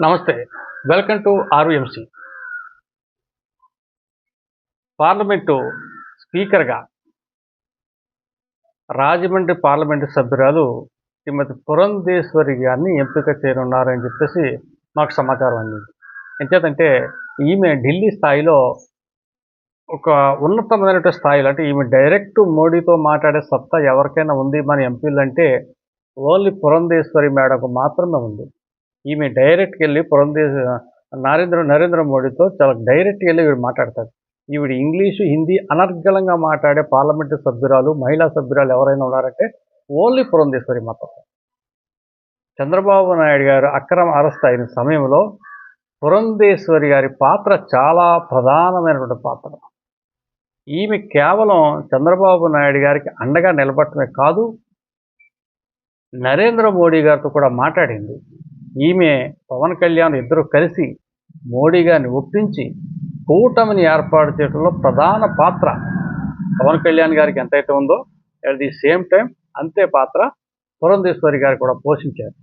నమస్తే. Welcome to ఆర్వీఎంసీ parliament స్పీకర్గా Rajahmundry parliament సభ్యురాలు శ్రీమతి పురంధేశ్వరి గారిని ఎంపిక చేయనున్నారని చెప్పేసి మాకు సమాచారం అందింది. ఎంచేతంటే ఈమె ఢిల్లీ స్థాయిలో ఒక ఉన్నతమైనటువంటి స్థాయిలో అంటే ఈమె డైరెక్ట్ మోడీతో మాట్లాడే సత్తా ఎవరికైనా ఉంది మన ఎంపీలు అంటే ఓన్లీ పురంధేశ్వరి మేడంకు మాత్రమే ఉంది. ఈమె డైరెక్ట్కి వెళ్ళి పురంధేశ్ నరేంద్ర నరేంద్ర మోడీతో చాలా డైరెక్ట్గా వెళ్ళి వీడు మాట్లాడతారు. ఈవిడ ఇంగ్లీషు హిందీ అనర్గళంగా మాట్లాడే పార్లమెంటు సభ్యురాలు మహిళా సభ్యురాలు ఎవరైనా ఉన్నారంటే ఓన్లీ పురంధేశ్వరి మాత్రం. చంద్రబాబు నాయుడు గారు అక్రమ అరెస్ట్ అయిన సమయంలో పురంధేశ్వరి గారి పాత్ర చాలా ప్రధానమైనటువంటి పాత్ర. ఈమె కేవలం చంద్రబాబు నాయుడు గారికి అండగా నిలబడటమే కాదు నరేంద్ర మోడీ గారితో కూడా మాట్లాడింది. ఈమె పవన్ కళ్యాణ్ ఇద్దరు కలిసి మోడీ గారిని ఒప్పించి కూటమిని ఏర్పాటు చేయడంలో ప్రధాన పాత్ర పవన్ కళ్యాణ్ గారికి ఎంతైతే ఉందో అట్ ది సేమ్ టైం అంతే పాత్ర పురంధేశ్వరి గారు కూడా పోషించారు.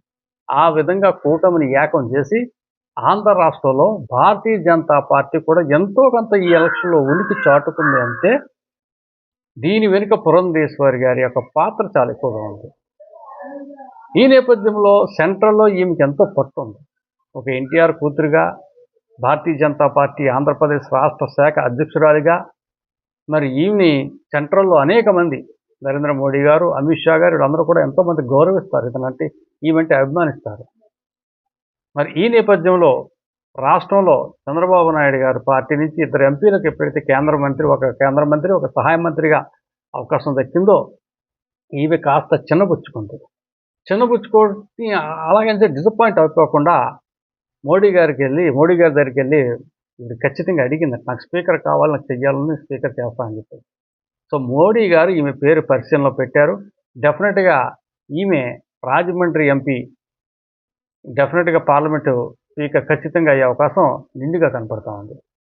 ఆ విధంగా కూటమిని ఏకం చేసి ఆంధ్ర రాష్ట్రంలో భారతీయ జనతా పార్టీ కూడా ఎంతో కొంత ఈ ఎలక్షన్లో ఉనికి చాటుకుంది అంటే దీని వెనుక పురంధేశ్వరి గారి యొక్క పాత్ర చాలా ఎక్కువగా ఉంది. ఈ నేపథ్యంలో సెంట్రల్లో ఈమెకి ఎంతో పట్టు ఉంది ఒక ఎన్టీఆర్ కూతురుగా భారతీయ జనతా పార్టీ ఆంధ్రప్రదేశ్ రాష్ట్ర శాఖ అధ్యక్షురాలిగా మరి ఈమెని సెంట్రల్లో అనేక మంది నరేంద్ర మోడీ గారు అమిత్ షా గారు వీళ్ళందరూ కూడా ఎంతోమంది గౌరవిస్తారు. ఇతనంటే ఈమెంటే అభిమానిస్తారు. మరి ఈ నేపథ్యంలో రాష్ట్రంలో చంద్రబాబు నాయుడు గారు పార్టీ నుంచి ఇద్దరు ఎంపీలకు ఎప్పుడైతే కేంద్ర మంత్రి ఒక కేంద్ర మంత్రి ఒక సహాయ మంత్రిగా అవకాశం దక్కిందో ఈమె కాస్త చిన్నబుచ్చుకుంది చిన్నబుచ్చుకొని అలాగంటే డిసప్పాయింట్ అయిపోకుండా మోడీ గారికి వెళ్ళి మోడీ గారి దగ్గరికి వెళ్ళి ఇది ఖచ్చితంగా అడిగింది నాకు స్పీకర్ కావాలి నాకు చెయ్యాలని స్పీకర్ చేస్తానని చెప్పి. సో మోడీ గారు ఈమె పేరు పరిశీలనలో పెట్టారు. డెఫినెట్గా ఈమె రాజమండ్రి ఎంపీ డెఫినెట్గా పార్లమెంటు స్పీకర్ ఖచ్చితంగా అయ్యే అవకాశం నిండుగా కనపడతా ఉంది.